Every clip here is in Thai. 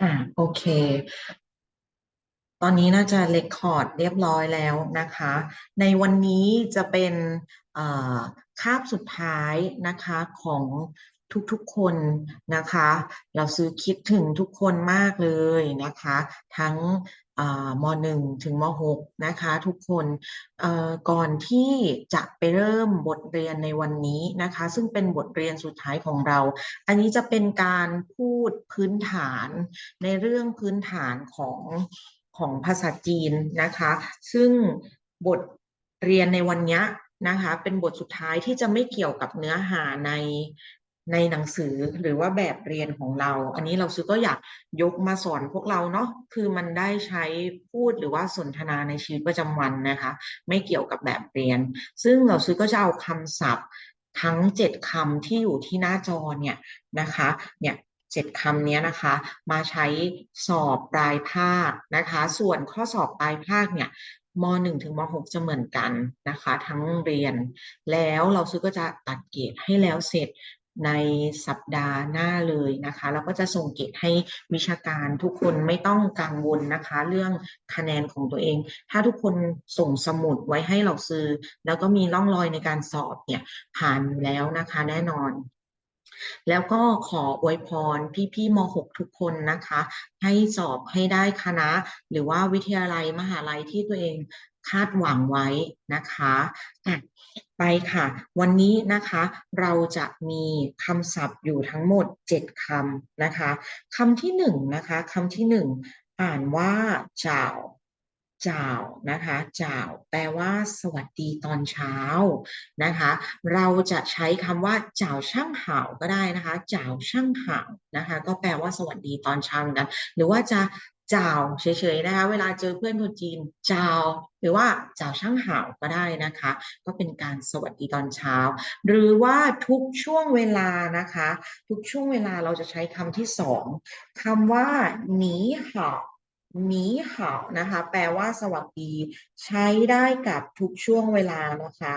อ่าโอเค ตอนนี้น่าจะเรคคอร์ดเรียบร้อยแล้วนะคะ ในวันนี้จะเป็นอ่าคาบสุดท้ายนะคะของทุกๆคนนะคะ เราซื้อคิดถึงทุกคนมากเลยนะคะ ทั้ง มหนึ่งถึงมหกนะคะ ทุกคนก่อนที่จะไปเริ่มบทเรียนในวันนี้นะคะ ซึ่งเป็นบทเรียนสุดท้ายของเรา อันนี้จะเป็นการพูดพื้นฐานในเรื่องพื้นฐานของของภาษาจีนนะคะ ซึ่งบทเรียนในวันนี้นะคะ เป็นบทสุดท้ายที่จะไม่เกี่ยวกับเนื้อหาใน ในหนังสือหรือว่าแบบเรียนของเรา อันนี้เราซื้อก็อยากยกมาสอนพวกเราเนาะคือมันได้ใช้พูดหรือว่าสนทนาในชีวิตประจำวันนะคะ ไม่เกี่ยวกับแบบเรียน ซึ่งเราซื้อก็จะเอาคำศัพท์ทั้งเจ็ดคำที่อยู่ที่หน้าจอเนี่ยนะคะเนี่ยเจ็ดคำนี้นะคะ มาใช้สอบปลายภาคนะคะ ส่วนข้อสอบปลายภาคเนี่ยม .1 ถึงม .6 จะเหมือนกันนะคะ ทั้งเรียนแล้วเราซื้อก็จะตัดเกรดให้แล้วเสร็จ ในสัปดาห์หน้าเลยนะคะแล้วก็จะส่งเกรดให้วิชาการทุกคนไม่ต้องกังวลนะคะ เรื่องคะแนนของตัวเอง ถ้าทุกคนส่งสมุดไว้ให้เราซื้อ แล้วก็มีร่องรอยในการสอบเนี่ยผ่านแล้วนะคะแน่นอนแล้วก็ขออวยพรพี่ๆม .6 ทุกคนนะคะ ให้สอบให้ได้คณะ หรือว่าวิทยาลัยมหาลัยที่ตัวเอง คาดหวังไว้นะคะอะไปค่ะ วันนี้นะคะเราจะมีคำศัพท์อยู่ทั้งหมด 7คำนะคะคำที่หนึ่งนะคะคำที่หนึ่งอ่านว่าเจ้าจ่าวนะคะจ่าวแปลว่าสวัสดีตอนเช้านะคะ เราจะใช้คำว่าจ่าวช่างห่าวก็ได้นะคะจ่าวช่างห่าวนะคะ ก็แปลว่าสวัสดีตอนเช้าเหมือนกัน หรือว่าจะ จาวเฉยๆนะคะ เวลาเจอเพื่อนคนจีนจาวหรือว่าจาวช่างห่าวก็ได้นะคะ ก็เป็นการสวัสดีตอนเช้า หรือว่าทุกช่วงเวลานะคะ ทุกช่วงเวลาเราจะใช้คำที่สองคำว่าหนีห่าวหนีห่าวนะคะ แปลว่าสวัสดี ใช้ได้กับทุกช่วงเวลานะคะ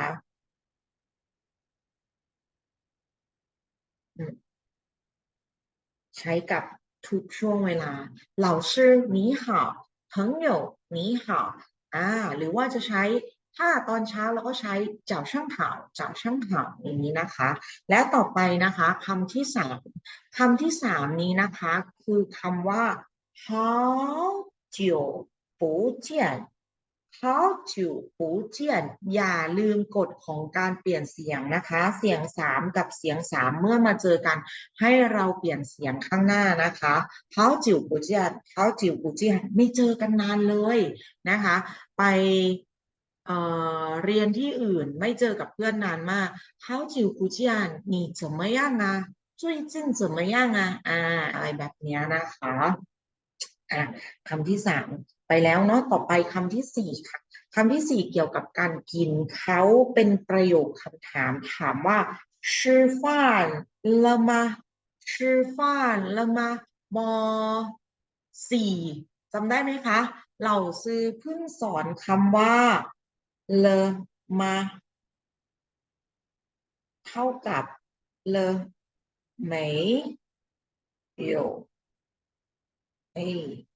ใช้กับ ทุกช่วงเวลา老师你好朋友你好อ่า หรือว่าจะใช้ถ้าตอนเช้าเราก็ใช้เจ้าช่างห่าวเจ้าช่างห่าวอย่างนี้นะคะ และต่อไปนะคะคำที่สามคำที่สามนี้นะคะ คือคำว่า好久不见 好久不见อย่าลืมกฎของการเปลี่ยนเสียงนะคะ เสียงสามกับเสียงสามเมื่อมาเจอกัน ให้เราเปลี่ยนเสียงข้างหน้านะคะ好久不见好久不见ไม่เจอกันนานเลยนะคะ ไปเอ่อเรียนที่อื่นไม่เจอกับเพื่อนนานมาก好久不见你怎么样啊最近怎么样啊อ่าอะไรแบบเนี้ยนะคะอ่ะคำที่สาม ไปแล้วเนาะต่อไปคำที่สี่ค่ะคำที่สี่เกี่ยวกับการกินเขาเป็นประโยคคำถามถามว่าชื่อฟานละมาชื่อฟานละมามสี่จำได้ไหมคะเราซื้อเพิ่งสอนคำว่าเลมาเท่ากับเลไหมโยเอ้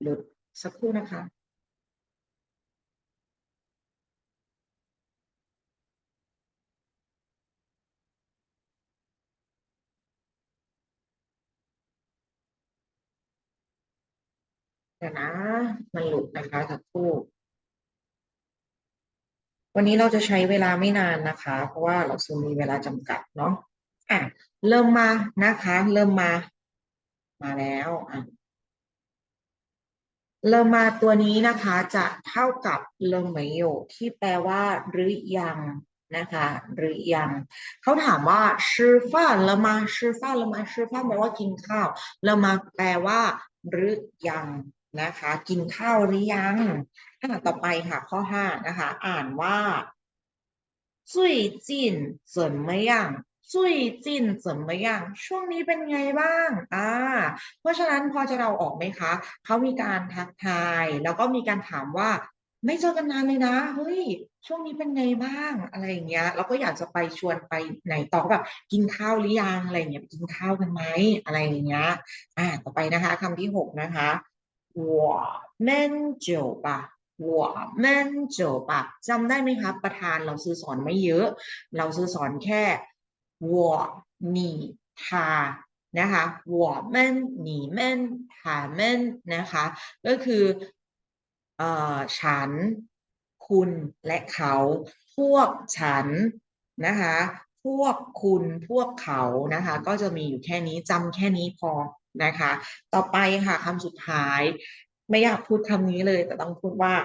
หลุดสักครู่นะคะ ดี๋ยวนะ มันหลุดนะคะสักครู่วันนี้เราจะใช้เวลาไม่นานนะคะ เพราะว่าเราซูมมีเวลาจำกัดเนาะอะเริ่มมานะคะ เริ่มมา มาแล้วอะเริ่มมาตัวนี้นะคะ จะเท่ากับเริ่มไมโยที่แปลว่า หรือยังนะคะ หรือยังเขาถามว่าชื่อฟ้าละมาชื่อฟ้าละมาชื่อฟ้าแปลว่ากินข้าวละมาแปลว่า หรือยัง นะคะ กินข้าวหรือยังต่อไปค่ะข้อห้านะคะ อ่านว่า最近怎么样ซุยจินเสริมไปอย่งช่วงนี้เป็นไงบ้างอ่าเพราะฉะนั้นพอจะเราออกไหมคะเขามีการทักทาย แล้วก็มีการถามว่า ไม่เจอกันนานเลยนะเฮ้ยช่วงนี้เป็นไงบ้างอะไรอย่างเงี้ยเราก็อยากจะไปชวนไปไหนต่อแบบกินข้าวหรือยังอะไรเงี้ยกินข้าวกันไหมอะไรอย่างเงี้ยอ่าต่อไปนะคะ คำที่หกนะคะ 我们酒吧我们酒吧จำได้ไหมคะประธานเราซื้อสอนไม่เยอะ เราซื้อสอนแค่我你他นะคะ我们你们他们นะคะ ก็คือเอ่อฉัน คุณและเขา พวกฉันนะคะ พวกคุณพวกเขานะคะ ก็จะมีอยู่แค่นี้จำแค่นี้พอ นะคะ ต่อไปค่ะคำสุดท้าย ไม่อยากพูดคำนี้เลย แต่ต้องพูดว่า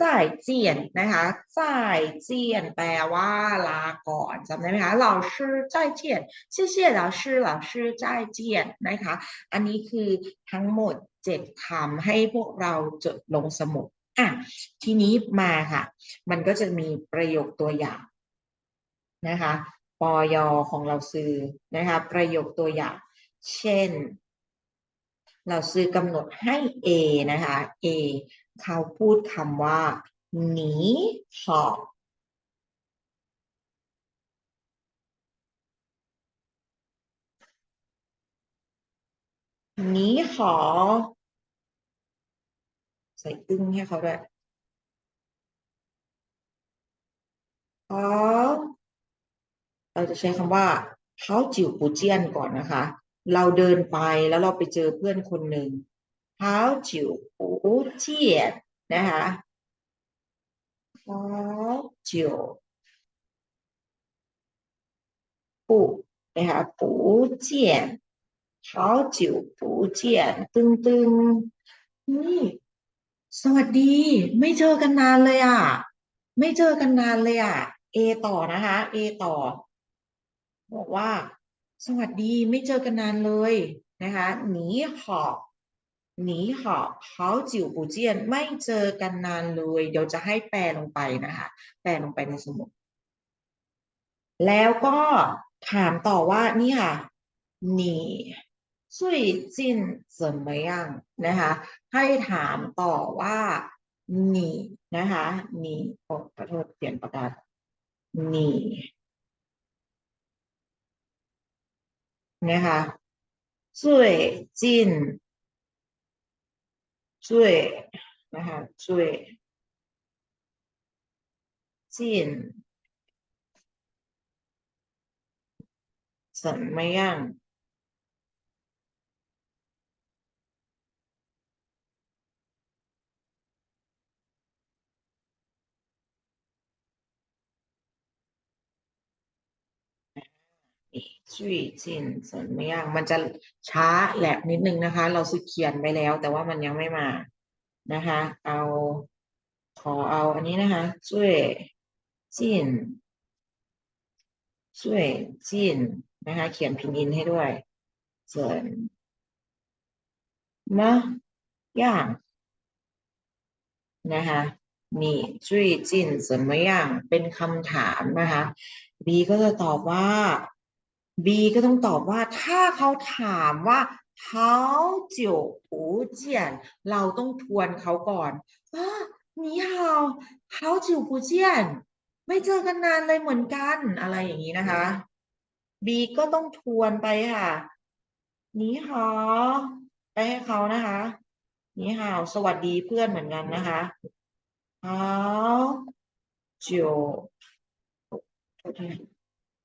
สายเจียนนะคะสายเจียนแปลว่าลาก่อนจำได้ไหมคะเราชื่อจ่ายเจียนชื่อเชี่ยเราชื่อเราชื่อจ่ายเจียนนะคะ อันนี้คือทั้งหมดเจ็ดคำให้พวกเราจดลงสมุดอะทีนี้มาค่ะ มันก็จะมีประโยคตัวอย่างนะคะปอยอของเราซื้อนะคะ ประโยคตัวอย่าง เช่น เราซื้อกำหนดให้ A นะคะ A เขาพูดคำว่าหนีหอบหนีหอ ใส่อึ้งให้เขาด้วยอ๋อเราจะใช้คำว่าเขาจิ๋วปูเจียนก่อนนะคะ เราเดินไปแล้วเราไปเจอเพื่อนคนหนึ่งเขาจิ๋วปูเจียนนะคะเขาจิ๋วปูนะคะปูเจียนเขาจิ๋วปูเจียนตึงตึงนี่สวัสดี ไม่เจอกันนานเลยอะ ไม่เจอกันนานเลยอะ A ต่อนะคะ A ต่อ บอกว่า สวัสดีไม่เจอกันนานเลยนะคะหนีหอบหนีหอบเขาจิ๋วปูเจียนไม่เจอกันนานเลย เดี๋ยวจะให้แปลลงไปนะคะ แปลลงไปในสมุด แล้วก็ถามต่อว่านี่ค่ะ你最近怎么样นะคะ ให้ถามต่อว่า你นะคะ你โอ้ขอโทษเปลี่ยนประกาศ你น ะคะ最近最นะคะ最近怎么样 ชีจินสัญญางมันจะช้าแหลกนิดนึงนะคะ เราสึกเขียนไปแล้ว แต่ว่ามันยังไม่มานะคะ เอาขอเอาอันนี้นะคะช่วยจินช่วยจินนะคะ เขียนพินอินให้ด้วยส่วนมะย่างนะคะนี่จุ้ยจินสนไมอย่างเป็นคำถามนะคะบีก็จะตอบว่า B ก็ต้องตอบว่าถ้าเขาถามว่าเขาเจียวปูเจียน เราต้องทวนเขาก่อนอ่านีฮาวเขาจิวปูเจียน ไม่เจอกันนานเลยเหมือนกันอะไรอย่างนี้นะคะ B ก็ต้องทวนไปค่ะนีฮาวไปให้เขานะคะนีฮาวสวัสดีเพื่อนเหมือนกันนะคะเขาจิว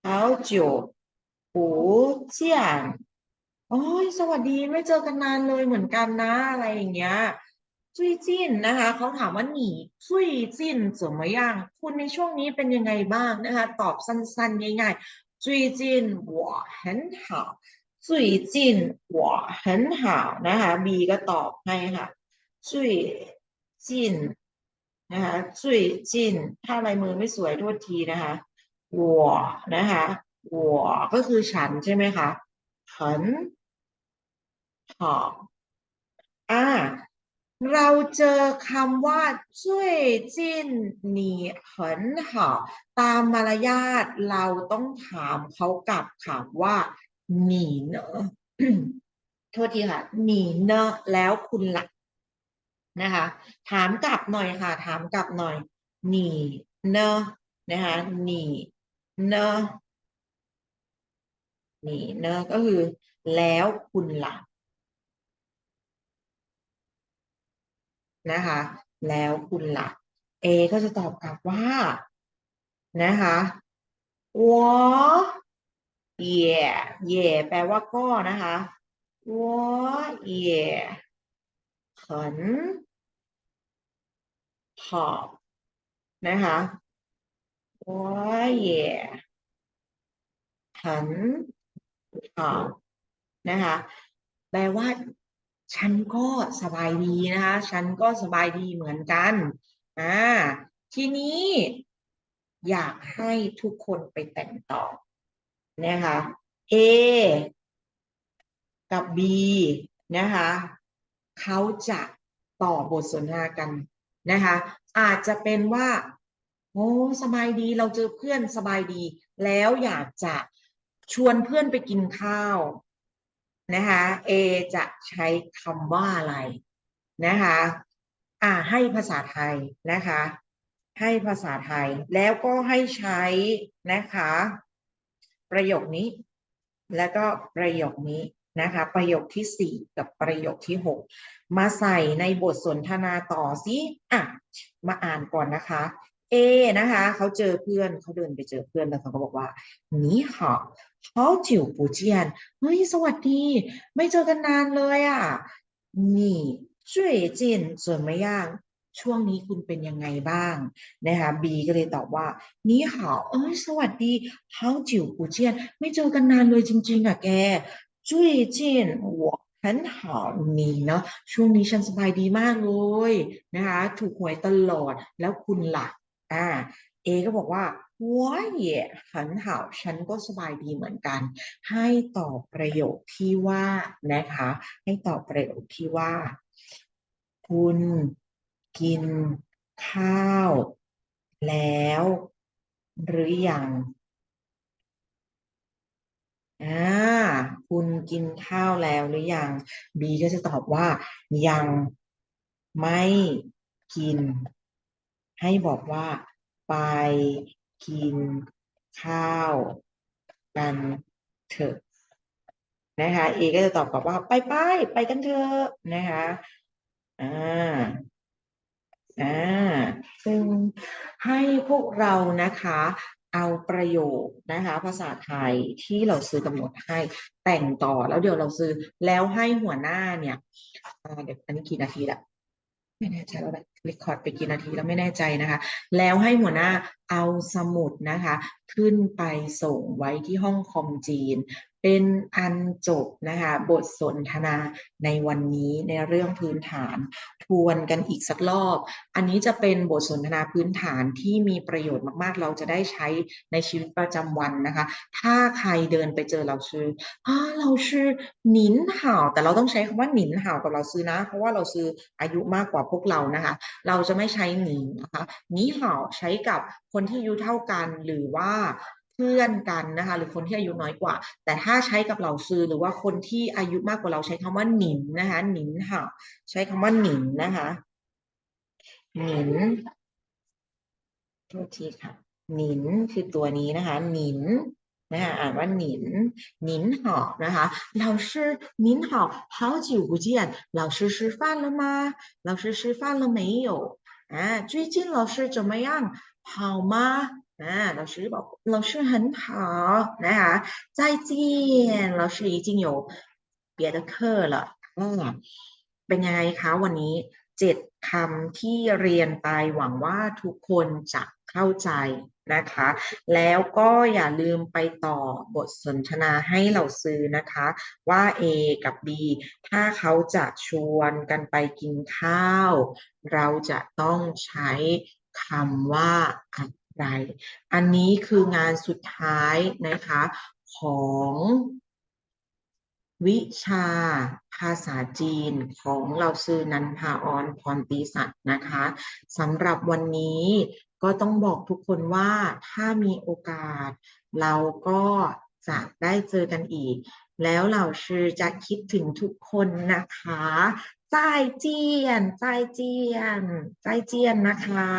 เขาจิว โอ้เชี่ยโอ้ยสวัสดีไม่เจอกันนานเลยเหมือนกันนะ อะไรอย่างเงี้ยจุยจินนะคะเขาถามว่าหนีจุยจินสมย่าง คุณในช่วงนี้เป็นยังไงบ้างนะคะ ตอบสั้นๆง่ายๆจุยจิน我很好จุยจิน我很好นะคะบีก็ตอบให้ค่ะจุยจินนะคะจุยจินถ้าลายมือไม่สวยโทษทีนะคะ我นะคะ 我ก็คือฉันใช่ไหมคะ很好อ่า เราเจอคำว่าช่วยจิ้นหนีเหินหาตามมารยาทเราต้องถามเขากลับค่ะว่าหนีเนอะ โทษทีค่ะหนีเนอะแล้วคุณล่ะนะคะ ถามกลับหน่อยค่ะ ถามกลับหน่อยหนี เนอะนะคะหนีเนอะห นีเนอะก็คือ แล้วคุณล่ะนะคะ แล้วคุณล่ะ A ก็จะตอบกลับว่า นะคะ我也也แปลว่าก็นะคะ我也很好นะคะ我也很好 นะคะแปลว่า ฉันก็สบายดีนะคะ ฉันก็สบายดีเหมือนกันอ่าทีนี้ อยากให้ทุกคนไปแต่งต่อนะคะ A กับ B นะคะ เขาจะต่อบทสนทนากันนะคะ อาจจะเป็นว่าโอ้สบายดีเราเจอเพื่อนสบายดี แล้วอยากจะ ชวนเพื่อนไปกินข้าวนะคะ A จะใช้คำว่าอะไรนะคะอ่าให้ภาษาไทยนะคะ ให้ภาษาไทยแล้วก็ให้ใช้นะคะ ประโยคนี้ แล้วก็ประโยคนี้นะคะ ประโยคที่สี่กับประโยคที่หกมาใส่ในบทสนทนาต่อสิอะมาอ่านก่อนนะคะ A นะคะ เขาเจอเพื่อนเขาเดินไปเจอเพื่อนแล้วเขาก็บอกว่า你好好久不见เฮ้ยสวัสดี ไม่เจอกันนานเลยอ่ะ你最近怎么样ช่วงนี้คุณเป็นยังไงบ้างนะคะ B ก็เลยตอบว่า你好เอ้ยสวัสดี好久不见ไม่เจอกันนานเลยจริงๆอ่ะแก最近我很好你เนาะช่วงนี้ฉันสบายดีมากเลยนะคะ ถูกหวยตลอดแล้วคุณล่ะอ่า เอก็บอกว่าว้ายฉันหาฉันก็สบายดีเหมือนกัน ให้ตอบประโยคที่ว่านะคะ ให้ตอบประโยคที่ว่า คุณกินข้าว แล้วหรืออยังอ่าคุณกินข้าวแล้วหรือยังบีก็จะตอบว่ายังไม่กิน ให้บอกว่า ไปกินข้าวกันเถอะนะคะ A ก็จะตอบกลับว่าไปไปไปกันเถอะนะคะอ่าอ่าซึ่งให้พวกเรานะคะเอาประโยคนะคะภาษาไทยที่เราซื้อกำหนดให้แต่งต่อแล้วเดี๋ยวเราซื้อแล้วให้หัวหน้าเนี่ยเดี๋ยวอันนี้กี่นาทีละ ไม่แน่ใจแล้วแบบรีคอร์ดไปกี่นาทีแล้วไม่แน่ใจนะคะ แล้วให้หัวหน้าเอาสมุดนะคะ ขึ้นไปส่งไว้ที่ห้องคอมจีน เป็นอันจบนะคะบทสนทนาในวันนี้ในเรื่องพื้นฐาน ทวนกันอีกสักรอบ อันนี้จะเป็นบทสนทนาพื้นฐานที่มีประโยชน์มากๆ เราจะได้ใช้ในชีวิตประจำวันนะคะ ถ้าใครเดินไปเจอเราชื่ออ่าเราชื่อหนินห่าวแต่เราต้องใช้คำว่าหนินห่าวกับเราซื้อนะ เพราะว่าเราซื้ออายุมากกว่าพวกเรานะคะ เราจะไม่ใช้หนินนะคะหนีห่าวใช้กับคนที่อายุเท่ากันหรือว่า เพื่อนกันนะคะ หรือคนที่อายุน้อยกว่า แต่ถ้าใช้กับเราซื้อหรือว่าคนที่อายุมากกว่าเราใช้คำว่าหนินนะคะหนินห่าวใช้คำว่าหนินนะคะหนินโทษทีค่ะหนินคือตัวนี้นะคะหนินนะคะอ่านว่าหนินหนิน好นะคะ老师您好好久不见老师吃饭了吗老师吃饭了没有啊最近老师怎么样好吗 อ่า老师บอก老师很好นะคะ再见老师已经有别的课了อ่าเป็นยังไงคะวันนี้เจ็ดคำที่เรียนไปหวังว่าทุกคนจะเข้าใจนะคะ แล้วก็อย่าลืมไปต่อบทสนทนาให้เราซื้อนะคะ ว่า A กับ B ถ้าเขาจะชวนกันไปกินข้าว เราจะต้องใช้คำว่าอะ ไรอันนี้คืองานสุดท้ายนะคะของวิชาภาษาจีนของเราซื้อนันพาออนพรตีสัตว์นะคะสำหรับวันนี้ก็ต้องบอกทุกคนว่าถ้ามีโอกาส เราก็จะได้เจอกันอีก แล้วเราชื่อจะคิดถึงทุกคนนะคะใจายเจียนใจายเจียนใจายเจียนนะคะ